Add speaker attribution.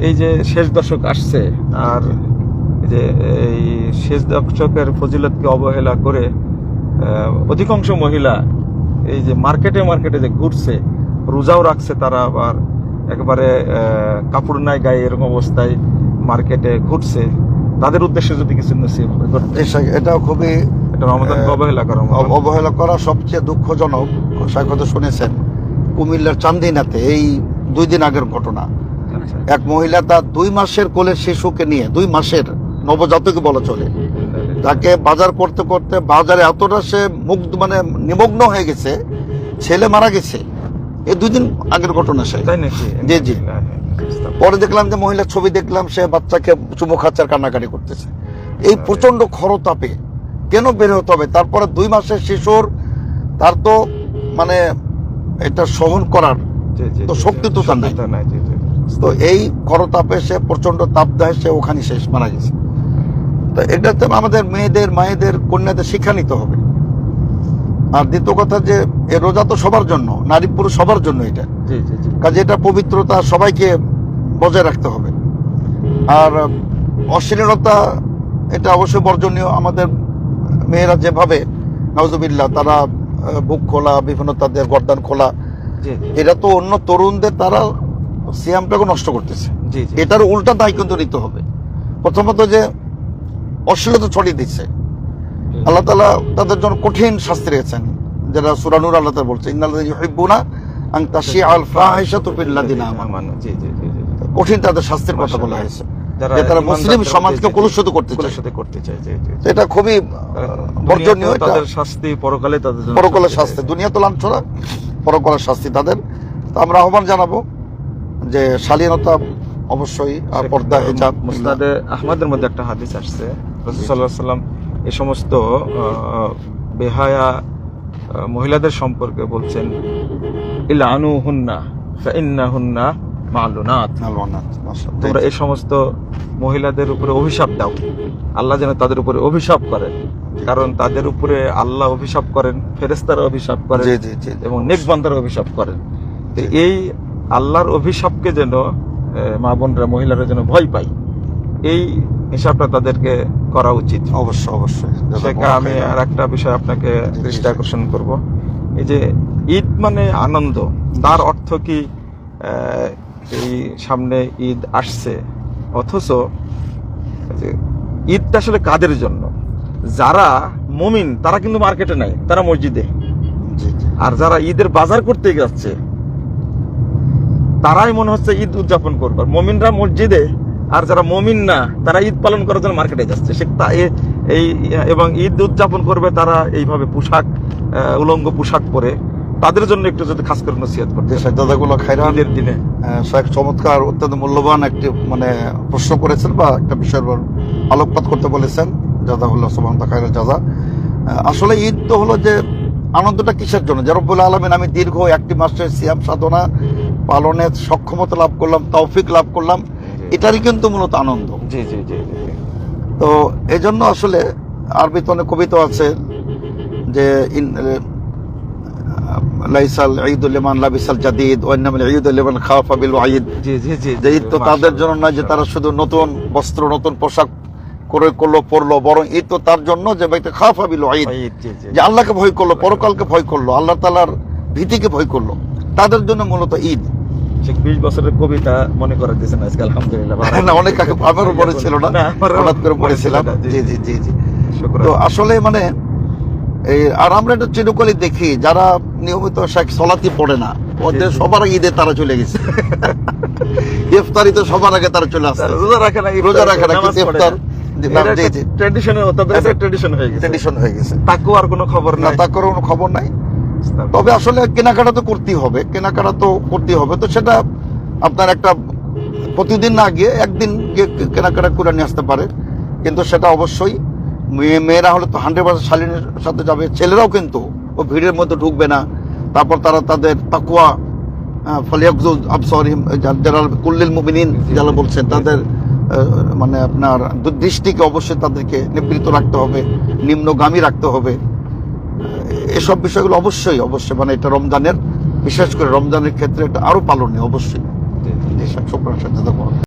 Speaker 1: এই যে শেষ দশক আসছে আর যে এই শেষ দশকের ফজিলতকে অবহেলা করে অধিকাংশ মহিলা এই যে মার্কেটে মার্কেটে যে ঘুরছে রোজাও রাখছে তারা আবার একেবারে কাপড় নাই গায়ে এরকম অবস্থায় মার্কেটে ঘুরছে। তাদের উদ্দেশ্যে যদি কিছু নসিব
Speaker 2: এটাও খুবই
Speaker 1: অবহেলা করা
Speaker 2: অব- অবহেলা করা সবচেয়ে দুঃখজনক শুনেছেন কুমিল্লার চান্দিনাতে এই দুই দিন আগের ঘটনা। এক মহিলা তার দুই মাসের কোলের শিশুকে নিয়ে দুই মাসের নবজাতক বলা চলে তাকে বাজার করতে করতে বাজারে এতটা সে মুগ্ধ মানে নিমগ্ন হয়ে গেছে ছেলে মারা গেছে। এই দুদিন আগের ঘটনা সে জি, জি। পরে দেখলাম যে মহিলার ছবি দেখলাম সে বাচ্চাকে চুমু খাচ্চার কান্নাকাটি করতেছে। এই প্রচণ্ড খরতাপে কেন বের হতে হবে? তারপরে দুই মাসের শিশুর তার তো মানে এটা সহন করার তো শক্তি তো তার নাই।
Speaker 1: তো।
Speaker 2: এই খরতাপে সে প্রচণ্ড তাপদাহে সে ওখানে শেষ মারা গেছে। তো এটাতে আমাদের মেয়েদের মায়েদের কন্যাদের শিক্ষা নিতে হবে। আর দ্বিতীয় কথা যে এ রোজা তো সবার জন্য নারী পুরুষ সবার জন্য এটা। কাজে এটা পবিত্রতা সবাইকে বজায় রাখতে হবে। আর অশ্লীলতা এটা অবশ্যই বর্জনীয়। আমাদের মেয়েরা যেভাবে নজবিল্লা তারা বুক খোলা বিভিন্ন তাদের গর্দান খোলা
Speaker 1: জি,
Speaker 2: তো অন্য তরুণদের তারা সিয়ামটাকে নষ্ট করতেছে। এটার উল্টা দায় কিন্তু নিতে হবে প্রথমত যে অশ্লীলতা ছড়িয়ে দিচ্ছে আল্লাহ তালা তাদের জন্য কঠিন শাস্তি রেখেছেন যেটা সুরানুর আল্লাহ তালা বলছে ইন্নাল্লাযীনা ইউহিব্বুনা আন আল আমানু। কঠিন তাদের শাস্তির কথা বলা হয়েছে যে তারা মুসলিম সমাজকে। কলুষিত করতে চায়
Speaker 1: কলুষিত করতে চায়,
Speaker 2: এটা খুবই বর্জনীয়
Speaker 1: তাদের শাস্তি পরকালে তাদের জন্য
Speaker 2: পরকালের
Speaker 1: শাস্তি
Speaker 2: দুনিয়া তো লাঞ্ছনা পরকালের শাস্তি তাদের তো আমরা আহ্বান জানাব যে শালীনতা অবশ্যই আর পর্দা হিজাব
Speaker 1: মুসনাদে আহমদের মধ্যে একটা হাদিস আসছে। রসুল্লাহ সাল্লাম এই সমস্ত বেহায়া মহিলাদের সম্পর্কে বলছেন ইলা আনু হুন্না ফাইন্না হুন্না
Speaker 2: মাশাআল্লাহ।
Speaker 1: তোমরা এই সমস্ত মহিলাদের উপরে অভিশাপ দাও। আল্লাহ যেন তাদের উপরে অভিশাপ করেন। কারণ তাদের উপরে আল্লাহ অভিশাপ করেন ফেরেস্তারা অভিশাপ করেন এবং নেকবান্দার অভিশাপ করেন। তো এই আল্লাহর অভিশাপকে যেন মা বোনরা মহিলারা যেন ভয় পায় এই হিসাবটা তাদেরকে করা উচিত।
Speaker 2: অবশ্যই অবশ্যই।
Speaker 1: সেটা আমি আর একটা বিষয় আপনাকে দৃষ্টি আকর্ষণ করব। এই যে ঈদ মানে আনন্দ। তার অর্থ কি? এই সামনে ঈদ আসছে। অথচ যে ঈদটা আসলে কাদের জন্য? যারা মুমিন তারা কিন্তু মার্কেটে নাই তারা মসজিদে। আর যারা ঈদের বাজার করতে যাচ্ছে তারাই মনে হচ্ছে ঈদ উদযাপন করবে। মমিনরা মসজিদে আর যারা মমিন না তারা ঈদ পালন করার জন্য মার্কেটে যাচ্ছে। সে এই এবং ঈদ উদযাপন করবে তারা এইভাবে পোশাক উলঙ্গ পোশাক পরে। তাদের জন্য একটু যদি খাস করে নসিহত করতে।
Speaker 2: দাদাগুলো খাইরান।
Speaker 1: ঈদের দিনে।
Speaker 2: শেখ চমৎকার অত্যন্ত মূল্যবান একটি মানে প্রশ্ন করেছেন বা একটা বিষয়ের উপর আলোকপাত করতে বলেছেন। জাজাহুল্লাহ সুবহান খাইরা জাজা। আসলে ঈদ তো হলো যে আনন্দটা কিসের জন্য? যে রব্বুল আলমিন আমি দীর্ঘ একটি মাসের সিয়াম সাধনা পালনের সক্ষমতা লাভ করলাম তৌফিক লাভ করলাম এটারই কিন্তু মূলত আনন্দ।
Speaker 1: জি জি জি।
Speaker 2: তো এই জন্য আসলে আরবিতে অনেক কবিতা আছে যে লাইসাল ঈদুল লিমান লাবিসাল জাদিদ ওয়ান্নামাল ঈদুল লিমান খাফা বিল ওয়াইদ
Speaker 1: জি জি জি
Speaker 2: যে ঈদ তো তাদের জন্য নয় যে তারা শুধু নতুন বস্ত্র নতুন পোশাক করে করল পরলো বরং ঈদ তো তার জন্য যে ব্যক্তি খাফা বিল
Speaker 1: জি
Speaker 2: যে আল্লাহকে ভয় করল পরকালকে ভয় করল আল্লাহ তালার ভীতিকে ভয় করল তাদের জন্য মূলত ঈদ।
Speaker 1: সে বিশ বছরের কবিতা মনে করে দিয়েছেন আজকে আলহামদুলিল্লাহ
Speaker 2: না অনেক আমারও মনে ছিল না হঠাৎ করে পড়েছিলাম। জি জি জি জি তো আসলে মানে এই আর আমরা এটা চিরকালই দেখি যারা নিয়মিত শেখ সলাতি পড়ে না ওদের। সবার আগে ঈদে তারা চলে গেছে। ইফতারিতে সবার আগে তারা চলে আসছে।
Speaker 1: রোজা রাখে না
Speaker 2: রোজা রাখে না কিন্তু ইফতার
Speaker 1: ট্রেডিশন হয়ে গেছে।
Speaker 2: ট্রেডিশন হয়ে গেছে।
Speaker 1: তাকেও আর কোনো খবর
Speaker 2: না
Speaker 1: নাই।
Speaker 2: তা কোনো খবর নাই। তবে আসলে কেনাকাটা তো করতেই হবে, কেনাকাটা তো করতেই হবে। তো সেটা আপনার একটা প্রতিদিন না গিয়ে একদিন গিয়ে কেনাকাটা করে নিয়ে আসতে পারে। কিন্তু সেটা অবশ্যই মেয়ে, মেয়েরা হলে তো হান্ড্রেড পার্সেন্ট শালীনের সাথে যাবে, ছেলেরাও কিন্তু ও ভিড়ের মধ্যে ঢুকবে না। তারপর তারা তাদের তাকুয়া ফলিয়াকজুল আবসরিম যারা কুল্লিল মুবিনিন যারা বলছেন, তাদের মানে আপনার দৃষ্টিকে অবশ্যই তাদেরকে নিবৃত রাখতে হবে, নিম্নগামী রাখতে হবে। এসব বিষয়গুলো অবশ্যই অবশ্যই মানে এটা রমজানের বিশেষ করে রমজানের ক্ষেত্রে এটা আরও পালনীয় অবশ্যই। শুক্রান সাথে